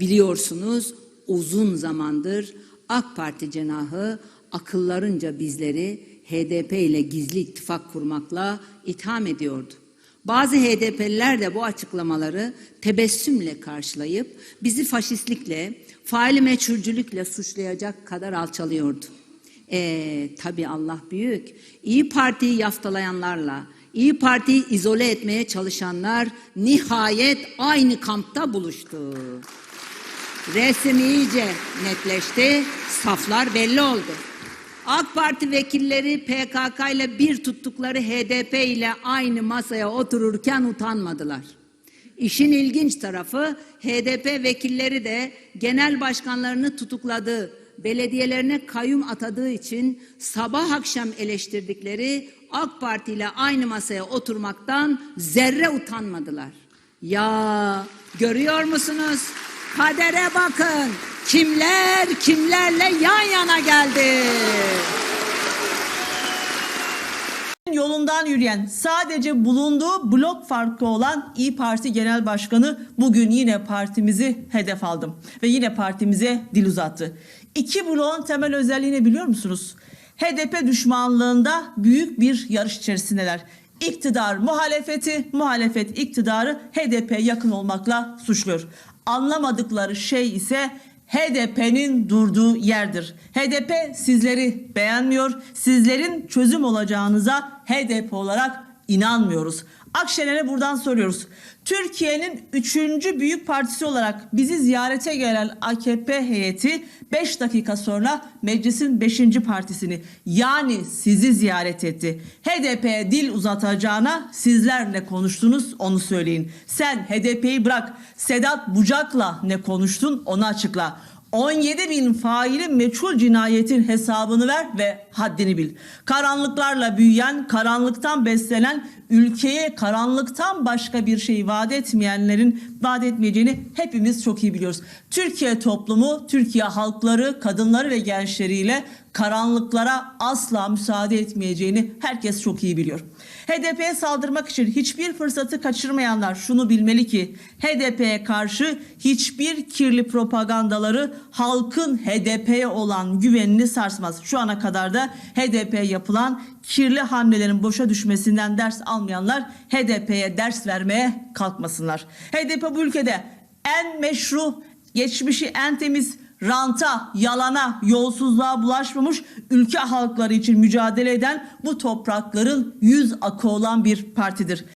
Biliyorsunuz uzun zamandır AK Parti cenahı akıllarınca bizleri HDP ile gizli ittifak kurmakla itham ediyordu. Bazı HDP'liler de bu açıklamaları tebessümle karşılayıp bizi faşistlikle, faili meçhulcülükle suçlayacak kadar alçalıyordu. Ee, tabii Allah büyük. İyi Parti'yi yaftalayanlarla, İyi Parti'yi izole etmeye çalışanlar nihayet aynı kampta buluştu. Resim iyice netleşti, saflar belli oldu. AK Parti vekilleri PKK ile bir tuttukları HDP ile aynı masaya otururken utanmadılar. İşin ilginç tarafı HDP vekilleri de genel başkanlarını tutukladığı, belediyelerine kayyum atadığı için sabah akşam eleştirdikleri AK Parti ile aynı masaya oturmaktan zerre utanmadılar. Ya görüyor musunuz? Kadere bakın. Kimler kimlerle yan yana geldi. yolundan yürüyen sadece bulunduğu blok farkı olan İyi Parti Genel Başkanı bugün yine partimizi hedef aldım ve yine partimize dil uzattı. İki bloğun temel özelliğini biliyor musunuz? HDP düşmanlığında büyük bir yarış içerisindeler. İktidar muhalefeti, muhalefet iktidarı HDP yakın olmakla suçluyor. Anlamadıkları şey ise HDP'nin durduğu yerdir. HDP sizleri beğenmiyor. Sizlerin çözüm olacağınıza HDP olarak inanmıyoruz. Akşener'e buradan soruyoruz. Türkiye'nin üçüncü büyük partisi olarak bizi ziyarete gelen AKP heyeti 5 dakika sonra meclisin 5. partisini yani sizi ziyaret etti. HDP'ye dil uzatacağına sizler ne konuştunuz onu söyleyin. Sen HDP'yi bırak Sedat Bucak'la ne konuştun onu açıkla. 17 bin faili meçhul cinayetin hesabını ver ve haddini bil. Karanlıklarla büyüyen, karanlıktan beslenen, ülkeye karanlıktan başka bir şey vaat etmeyenlerin vaat etmeyeceğini hepimiz çok iyi biliyoruz. Türkiye toplumu, Türkiye halkları, kadınları ve gençleriyle karanlıklara asla müsaade etmeyeceğini herkes çok iyi biliyor. HDP'ye saldırmak için hiçbir fırsatı kaçırmayanlar şunu bilmeli ki HDP'ye karşı hiçbir kirli propagandaları halkın HDP'ye olan güvenini sarsmaz. Şu ana kadar da HDP'ye yapılan kirli hamlelerin boşa düşmesinden ders almayanlar HDP'ye ders vermeye kalkmasınlar. HDP bu ülkede en meşru, geçmişi en temiz ranta, yalana, yolsuzluğa bulaşmamış ülke halkları için mücadele eden bu toprakların yüz akı olan bir partidir.